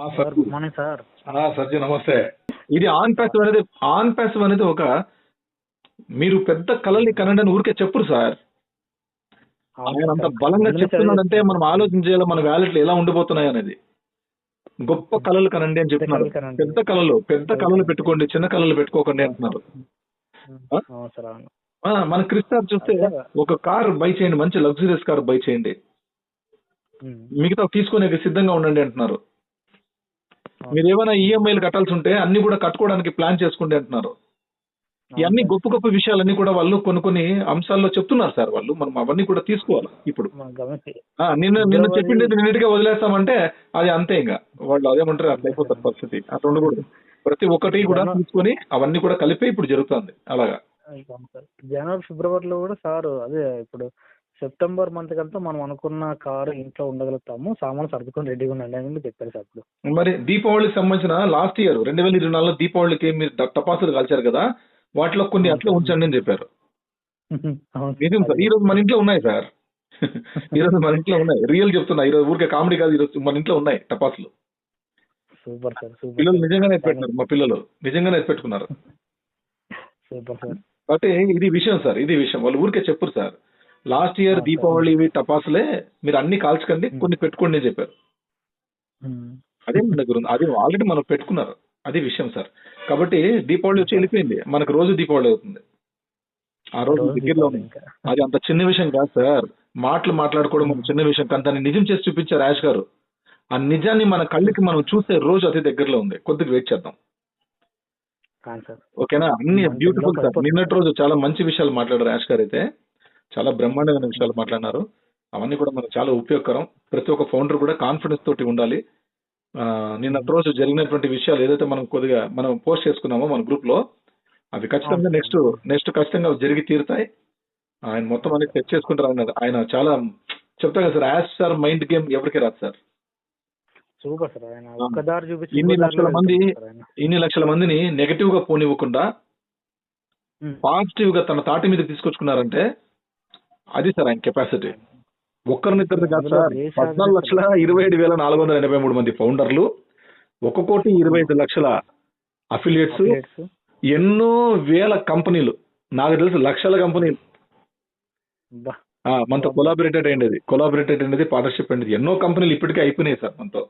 Sir good morning నమస్తే. ఇది on passive అనేది ఆన్ ప్యాసివ్ అనేది ఒక మీరు పెద్ద కళల్ని కనండి అని ఊరికే చెప్పురు సార్. ఆయన అంత బలంగా చెప్తున్నాడంటే మనం ఆలోచించేలా మన వ్యాలెట్లు ఎలా ఉండిపోతున్నాయి అనేది. గొప్ప కళలు కనండి అని చెప్తున్నారు. పెద్ద కళలు పెద్ద కళలు పెట్టుకోండి చిన్న కళలు పెట్టుకోకండి అంటున్నారు. మన క్రిస్టార్ చూస్తే. ఒక కార్ బై చేయండి మంచి లగ్జరియస్ కార్ బై చేయండి. మిగతా తీసుకునే సిద్ధంగా ఉండండి అంటున్నారు. మీరు ఏమైనా ఈఎంఐలు కట్టాల్సి ఉంటే అన్ని కూడా కట్టుకోవడానికి ప్లాన్ చేసుకోండి అంటున్నారు. ఇవన్నీ గొప్ప గొప్ప విషయాలన్నీ కూడా వాళ్ళు కొన్ని కొన్ని అంశాల్లో చెప్తున్నారు సార్ వాళ్ళు. మనం అవన్నీ కూడా తీసుకోవాలి ఇప్పుడు. నిన్న నిన్న చెప్పింది నిన్నటిగా వదిలేస్తామంటే అది అంతే ఇంకా. వాళ్ళు అదేమంటారు అట్లా అయిపోతారు పరిస్థితి. అట్లా ఉండకూడదు. ప్రతి ఒక్కటి కూడా తీసుకొని అవన్నీ కూడా కలిపి ఇప్పుడు జరుగుతుంది. అలాగా. జనవరి ఫిబ్రవరిలో కూడా సార్ అదే ఇప్పుడు సెప్టెంబర్ మంత్ కంతా మనం అనుకున్న కారు ఇంట్లో ఉండగలుగుతాము సామాన్లు సర్దుకొని రెడీగా ఉండండి అని చెప్పారు సార్ అప్పుడు మరి దీపావళికి సంబంధించిన లాస్ట్ ఇయర్ రెండు వేల ఇరవై నాలుగులో దీపావళికి మీరు ట- టపాసులు కాల్చారు కదా వాటిలో కొన్ని అట్లా ఉంచండి అని చెప్పారు. అవును. నిజం సార్ ఈ రోజు మన ఇంట్లో ఉన్నాయి సార్. ఈ రోజు మన ఇంట్లో ఉన్నాయి. రియల్ చెప్తున్నా ఈ రోజు ఊరికే కామెడీ కాదు ఈ రోజు మన ఇంట్లో ఉన్నాయి టపాసులు. సూపర్ సార్ సూపర్ పిల్లలు నిజంగానే ఎత్తిపెట్టినారు మా పిల్లలు నిజంగానే ఎత్తిపెట్టుకున్నారు సూపర్ సార్. కాబట్టి ఇది విషయం సార్ ఇది విషయం. వాళ్ళు ఊరికే చెప్పరు సార్. లాస్ట్ ఇయర్ దీపావళి ఇవి టపాసులే మీరు అన్ని కాల్చకండి కొన్ని పెట్టుకోండి అని చెప్పారు. అదే మన దగ్గర ఉంది. అది ఆల్రెడీ మనం పెట్టుకున్నారు. అది విషయం సార్. కాబట్టి దీపావళి వచ్చి వెళ్ళిపోయింది. మనకు రోజు దీపావళి అవుతుంది. ఆ రోజు దగ్గరలో అది అంత చిన్న విషయం కాదు సార్. మాటలు మాట్లాడుకోవడం ఒక చిన్న విషయం కానీ దాన్ని నిజం చేసి చూపించారు రాజ్ గారు. ఆ నిజాన్ని మన కళ్ళకి మనం చూసే రోజు అతి దగ్గరలో ఉంది. కొద్దిగా వెయిట్ చేద్దాం. ఓకేనా? అన్ని బ్యూటిఫుల్ సార్. నిన్నటి రోజు చాలా మంచి విషయాలు మాట్లాడారు రాజ్ గారు అయితే. చాలా బ్రహ్మాండమైన విషయాలు మాట్లాడినారు. అవన్నీ కూడా మనకు చాలా ఉపయోగకరం. ప్రతి ఒక్క ఫౌండర్ కూడా కాన్ఫిడెన్స్ తోటి ఉండాలి. ఆ, నిన్నటి రోజు జరిగినటువంటి విషయాలు ఏదైతే మనం కొద్దిగా మనం పోస్ట్ చేసుకున్నామో మన గ్రూప్లో అవి ఖచ్చితంగా. నెక్స్ట్ నెక్స్ట్ ఖచ్చితంగా జరిగి తీరుతాయి. ఆయన మొత్తం అన్ని సెట్ చేసుకుంటారు ఆయన ఆయన చాలా చెప్తా కదా sir as sir mind game ఎవరికి రాదు సార్. సూపర్ ఆయన ఇన్ని లక్షల మంది. ఇన్ని లక్షల మందిని నెగటివ్గా పోనివ్వకుండా. పాజిటివ్గా తన తాటి మీద తీసుకొచ్చుకున్నారంటే అది సార్ ఆయన కెపాసిటీ ఒక్కరినిద్దరిది కాదు సార్. పద్నాలుగు లక్షల ఇరవై ఏడు వేల నాలుగు వందల ఎనభై మూడు మంది ఫౌండర్లు ఒక కోటి ఇరవై ఐదు లక్షల అఫిలియేట్స్. ఎన్నో వేల కంపెనీలు నాకు తెలుసు లక్షల కంపెనీలు. మనతో కొలాబరేటెడ్ అయ్యేది కొలాబరేటెడ్ అనేది పార్ట్నర్షిప్ అనేది ఎన్నో కంపెనీలు ఇప్పటికే అయిపోయినాయి సార్ మనతో.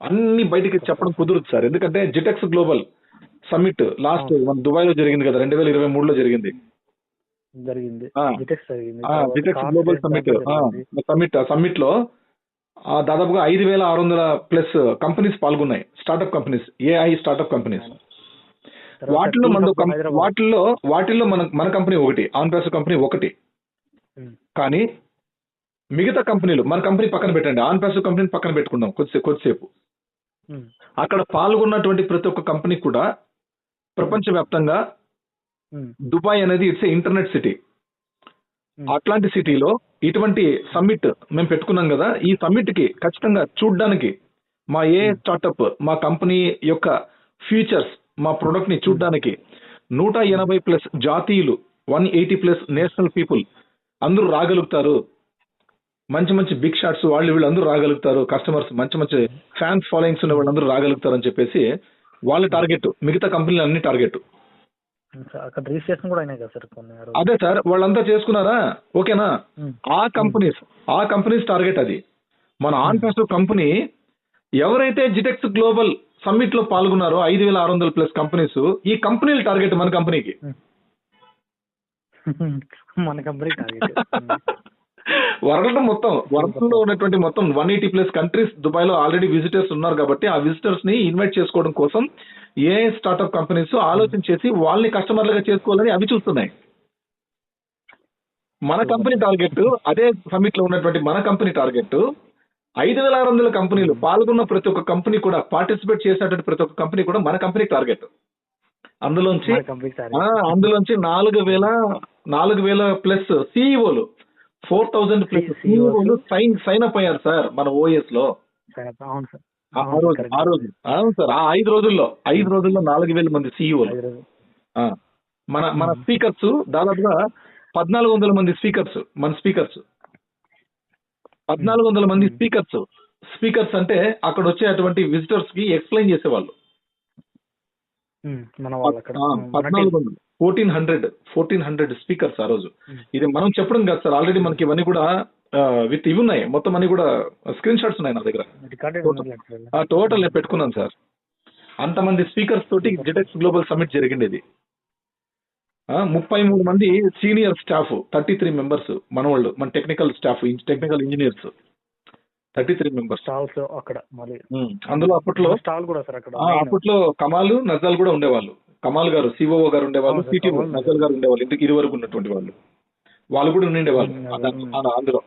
అన్ని బయటికి చెప్పడం కుదురుతుంది సార్. ఎందుకంటే జిటెక్స్ గ్లోబల్ సమ్మిట్ లాస్ట్ మన దుబాయ్లో జరిగింది కదా రెండు వేల ఇరవై మూడులో జరిగింది. జరిగింది గ్లోబల్ సమ్మిట్. సమ్మిట్ సమ్మిట్లో దాదాపుగా ఐదు వేల ఆరు వందల plus companies పాల్గొన్నాయి startup companies AI startup companies tea మన. వాటిల్లో వాటిల్లో మన మన కంపెనీ ఒకటి ఆన్ కంపెనీ ఒకటి. కానీ మిగతా కంపెనీలు మన కంపెనీ పక్కన పెట్టండి ఆన్ కంపెనీ పక్కన పెట్టుకుందాం కొద్దిసేపు కొద్దిసేపు. అక్కడ పాల్గొన్నటువంటి ప్రతి ఒక్క కంపెనీ కూడా ప్రపంచవ్యాప్తంగా. దుబాయ్ అనేది ఇట్స్ ఇంటర్నెట్ సిటీ. అట్లాంటి సిటీలో ఇటువంటి సమ్మిట్ మేము పెట్టుకున్నాం కదా ఈ సమ్మిట్కి ఖచ్చితంగా చూడ్డానికి మా ఏ స్టార్టప్ మా కంపెనీ యొక్క ఫీచర్స్ మా ప్రొడక్ట్ని చూడ్డానికి నూట ఎనభై plus జాతీయులు one eighty plus national people అందరూ రాగలుగుతారు. మంచి మంచి బిగ్ షాట్స్ వాళ్ళు వీళ్ళు అందరూ రాగలుగుతారు. కస్టమర్స్ మంచి మంచి ఫ్యాన్స్ ఫాలోయింగ్స్ ఉన్న వాళ్ళందరూ రాగలుగుతారు అని చెప్పేసి వాళ్ళ టార్గెట్ మిగతా కంపెనీలు అన్ని టార్గెట్ అక్కడ రిజిస్ట్రేషన్ కూడా అయినాయి కదా సార్ కొన్ని. అదే సార్ వాళ్ళంతా చేసుకున్నారా? ఓకేనా. ఆ కంపెనీస్ ఆ కంపెనీస్ టార్గెట్ అది. మన ఆన్ కంపెనీ ఎవరైతే జిటెక్స్ గ్లోబల్ సమ్మిట్లో పాల్గొన్నారో ఐదు వేల ఆరు వందల ప్లస్ కంపెనీస్ ఈ కంపెనీల టార్గెట్ మన కంపెనీకి మన కంపెనీ టార్గెట్ వరల్డ్ మొత్తం వరల్డ్లో ఉన్నటువంటి మొత్తం వన్ ఎయిటీ ప్లస్ కంట్రీస్ దుబాయ్లో ఆల్రెడీ విజిటర్స్ ఉన్నారు కాబట్టి ఆ విజిటర్స్ని ఇన్వైట్ చేసుకోవడం కోసం ఏ స్టార్ట్అప్ కంపెనీస్ ఆలోచన చేసి వాళ్ళని కస్టమర్లుగా చేసుకోవాలని అవి చూస్తున్నాయి. మన కంపెనీ టార్గెట్ అదే సమ్మిట్లో ఉన్నటువంటి మన కంపెనీ టార్గెట్ ఐదు వేల ఆరు వందల కంపెనీలు పాల్గొన్న ప్రతి ఒక్క కంపెనీ కూడా పార్టిసిపేట్ చేసినటువంటి ప్రతి ఒక్క కంపెనీ కూడా మన కంపెనీ టార్గెట్ అందులోంచి అందులోంచి నాలుగు వేల నాలుగు వేల ప్లస్ సిఇఓలు ఫోర్ థౌజండ్ ప్లస్ CEOs. సిఇఓలు సైన్ సైన్ అప్ అయ్యారు సార్ మన ఓఎస్లో అవును సార్ ఆ అవును, రోజు correct. ఆ రోజు అవును సార్ ఆ ఐదు రోజుల్లో ఐదు రోజుల్లో నాలుగు వేల మంది ఐదు రోజులు. మన మన Hmm. స్పీకర్స్ దాదాపుగా పద్నాలుగు వందల మంది స్పీకర్స్ మన స్పీకర్స్ పద్నాలుగు వందల మంది Hmm. స్పీకర్స్ స్పీకర్స్ అంటే అక్కడ వచ్చే అటువంటి విజిటర్స్కి ఎక్స్ప్లెయిన్ చేసేవాళ్ళు మన పద్నాలుగు. వందలు fourteen hundred fourteen hundred speakers ఆ రోజు. ఇది మనం చెప్పడం కాదు సార్ ఆల్రెడీ మనకి ఇవన్నీ కూడా విత్ ఇవి ఉన్నాయి. మొత్తం అన్ని కూడా స్క్రీన్ షాట్స్ ఉన్నాయి నా దగ్గర. టోటల్ నేను పెట్టుకున్నాను సార్. అంతమంది స్పీకర్స్ తోటి జిటెక్స్ గ్లోబల్ సమ్మిట్ జరిగింది ఇది ముప్పై మూడు మంది senior staff thirty three members మన వాళ్ళు మన technical staff technical engineers. Thirty three members. అక్కడ అందులో అప్పట్లో అప్పట్లో కమాలు నజాల్ కూడా ఉండేవాళ్ళు. కమాల్ గారు సిఓఓ గారు ఉండేవాళ్ళు కమాల్ నజాల్ గారు ఉండేవాళ్ళు ఇందుకు ఇది వరకు ఉన్నటువంటి వాళ్ళు. వాళ్ళు కూడా ఉండేవాళ్ళు ఉమ్, ఆ- ఉమ్. ఆ- అందులో.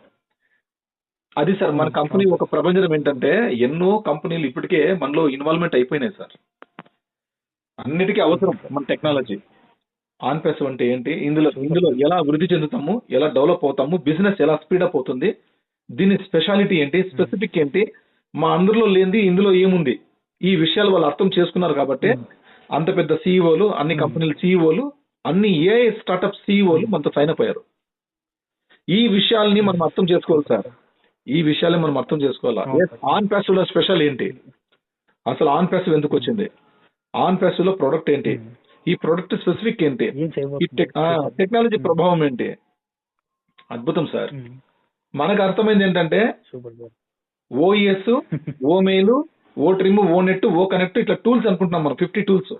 అది సార్ మన కంపెనీ. ఒక ప్రపంచం ఏంటంటే ఎన్నో కంపెనీలు ఇప్పటికే మనలో ఇన్వాల్వ్మెంట్ అయిపోయినాయి సార్. అన్నిటికీ అవసరం మన టెక్నాలజీ. ఆన్ అంటే ఏంటి? ఇందులో ఇందులో ఎలా వృద్ధి చెందుతాము ఎలా డెవలప్ అవుతాము బిజినెస్ ఎలా స్పీడప్ అవుతుంది దీని స్పెషాలిటీ ఏంటి స్పెసిఫిక్ ఏంటి మా అందరిలో లేనిది ఇందులో ఏముంది ఈ విషయాలు వాళ్ళు అర్థం చేసుకున్నారు కాబట్టి అంత పెద్ద సీఈఓలు అన్ని Hmm. కంపెనీల సీఈఓలు అన్ని ఏఐ స్టార్ట్అప్ సీఈఓలు మనతో సైన్ అప్ అయ్యారు. ఈ విషయాల్ని మనం అర్థం చేసుకోవాలి సార్. ఈ విషయాల్ని మనం అర్థం చేసుకోవాలా. ఆన్ ప్యాసివ్లో స్పెషల్ ఏంటి? అసలు ఆన్ ప్యాసివ్ ఎందుకు వచ్చింది? ఆన్ ప్యాసివ్లో ప్రొడక్ట్ ఏంటి? ఉమ్. ఈ ప్రొడక్ట్ స్పెసిఫిక్ ఏంటి? ఏం టెక్నాలజీ ప్రభావం ఏంటి? అద్భుతం సార్. మనకు అర్థమైంది ఏంటంటే ఓఈఎస్ ఓ మెయిల్ ఓ ట్రిమ్ ఓ నెట్ ఓ కనెక్ట్ ఇట్లా టూల్స్ అనుకుంటున్నాం మనం ఫిఫ్టీ టూల్స్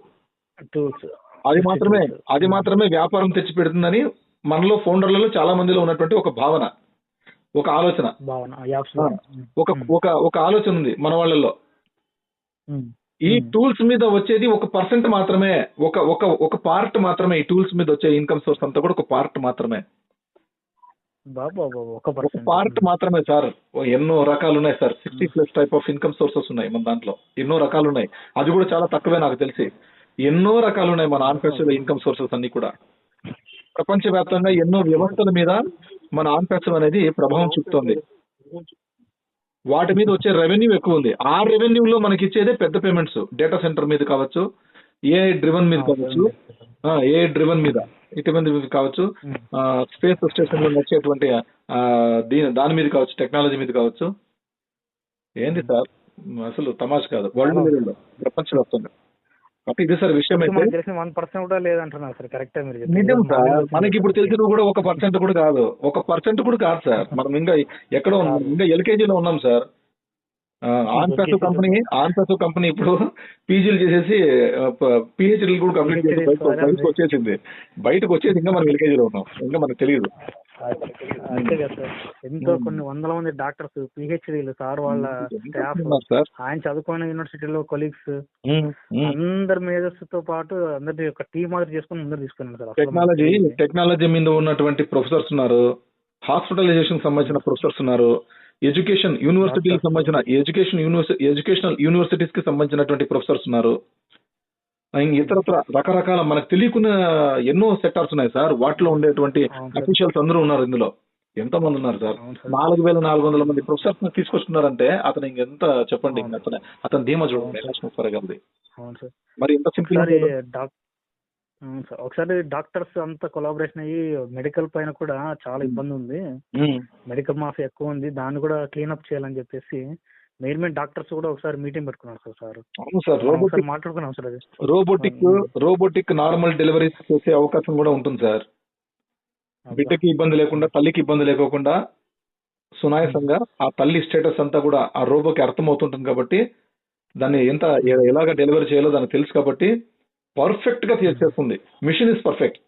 టూల్స్ అది మాత్రమే. అది మాత్రమే వ్యాపారం తెచ్చి పెడుతుందని మనలో ఫౌండర్లలో చాలా మందిలో ఉన్నటువంటి ఒక భావన ఒక ఆలోచన. భావన యాప్స్ ఆ, ఒక ఒక ఒక ఆలోచన ఉంది మన వాళ్ళల్లో. ఈ Hmm. టూల్స్ మీద వచ్చేది ఒక పర్సెంట్ మాత్రమే ఒక ఒక ఒక పార్ట్ మాత్రమే ఈ టూల్స్ మీద వచ్చే ఇన్కమ్ సోర్స్ అంతా కూడా ఒక పార్ట్ మాత్రమే. బాబా బాబా ఒక పార్ట్ మాత్రమే సార్. ఎన్నో రకాలు ఉన్నాయి sir. Sixty plus type of income sources ఉన్నాయి మన దాంట్లో. ఎన్నో రకాలు ఉన్నాయి అది కూడా చాలా తక్కువే నాకు తెలిసి. ఎన్నో రకాలు ఉన్నాయి మన ఆన్ఫెస్టివ్ ఇన్కమ్ సోర్సెస్ అన్ని కూడా. ప్రపంచవ్యాప్తంగా ఎన్నో వ్యవస్థల మీద మన ఆన్ఫెస్టివ్ అనేది ప్రభావం చూపుతోంది. వాటి మీద వచ్చే రెవెన్యూ ఎక్కువ ఉంది. ఆ రెవెన్యూలో మనకి ఇచ్చేదే పెద్ద పేమెంట్స్. డేటా సెంటర్ మీద కావచ్చు ఏ డ్రివన్ మీద కావచ్చు. ఏ డ్రివన్ మీద ఇటువంటి మీద కావచ్చు స్పేస్ స్టేషన్లో నచ్చేటువంటి ఆ, దీని దాని మీద కావచ్చు టెక్నాలజీ మీద కావచ్చు. ఏంది సార్? అసలు తమాష కాదు. వరల్డ్ లెవెల్లో ప్రపంచవ్యాప్తంగా కాబట్టి ఇది సార్ విషయం అయితే తెలిసిన వన్ పర్సెంట్ కూడా లేదంటున్నారు సార్ కరెక్టే. నిజం సార్. మనకి ఇప్పుడు తెలిసిన కూడా ఒక పర్సెంట్ కూడా కాదు. ఒక పర్సెంట్ కూడా కాదు సార్. మనం ఇంకా ఎక్కడో ఉన్నాం. ఇంకా ఎల్కేజీలో ఉన్నాం సార్. ఆన్పెస్ కంపెనీ ఆన్పెస్ కంపెనీ ఇప్పుడు పీజీలు చేసేసి పిహెచ్డీలు కూడా కంప్లీట్ చేసి బయటకు బయటకు వచ్చేసింది. బయటకు వచ్చేసి ఇంకా మనం ఎల్కేజీలో ఉన్నాం. ఇంకా మనకు తెలియదు. అంతే కదా సార్. ఎంతో కొన్ని వందల మంది డాక్టర్స్ పిహెచ్డీలు సార్ వాళ్ళ స్టాఫ్. ఆయన చదువుకున్న యూనివర్సిటీలో కొలీగ్స్. అందరి మేధస్సుతో పాటు అందరి ఒక టీం మాదిరి చేసుకుని ముందర తీసుకున్నాం సార్ టెక్నాలజీ. టెక్నాలజీ మీద ఉన్నటువంటి ప్రొఫెసర్స్ ఉన్నారు. హాస్పిటలైజేషన్ సంబంధించిన ప్రొఫెసర్స్ ఉన్నారు. ఎడ్యుకేషన్ యూనివర్సిటీలకు సంబంధించిన ఎడ్యుకేషన్ యూనివర్సిటీ ఎడ్యుకేషనల్ యూనివర్సిటీస్కి సంబంధించినటువంటి ప్రొఫెసర్స్ ఉన్నారు. ఇతరత్ర రకరకాల మనకు తెలియకున్న ఎన్నో సెక్టార్స్ ఉన్నాయి సార్. వాటిలో ఉండేటువంటి. అఫీషియల్స్ అందరూ ఉన్నారు ఇందులో. ఎంతో మంది ఉన్నారు సార్. నాలుగు వేల నాలుగు వందల మంది ప్రొఫెసర్స్ తీసుకొస్తున్నారంటే అతను ఇంకెంత చెప్పండి అతను. అతను ధీమా చూడండి. గారిది మరి ఎంత సింపుల్ సార్ ఒకసారి డాక్టర్స్ అంతా కొలాబరేషన్ అయ్యి మెడికల్ పైన కూడా చాలా ఇబ్బంది ఉంది. మెడికల్ మాఫియా ఎక్కువ ఉంది. దాన్ని కూడా క్లీనప్ చేయాలని చెప్పేసి మెయిన్ మెయిన్ డాక్టర్స్ కూడా ఒకసారి మీటింగ్ పెట్టుకున్నారు సార్ సార్. అవును సార్ రోబోటిక్ మాట్లాడుకున్నాం సార్ అది. రోబోటిక్ రోబోటిక్ నార్మల్ డెలివరీస్ చేసే అవకాశం కూడా ఉంటుంది సార్. బిడ్డకి ఇబ్బంది లేకుండా తల్లికి ఇబ్బంది లేకోకుండా సునాయాసంగా ఆ తల్లి స్టేటస్ అంతా కూడా ఆ రోబోకి అర్థమవుతుంటుంది కాబట్టి దాన్ని ఎంత ఎలాగ డెలివరీ చేయాలో దానికి తెలుసు కాబట్టి పర్ఫెక్ట్గా చేసేస్తుంది మిషన్ ఇస్ పర్ఫెక్ట్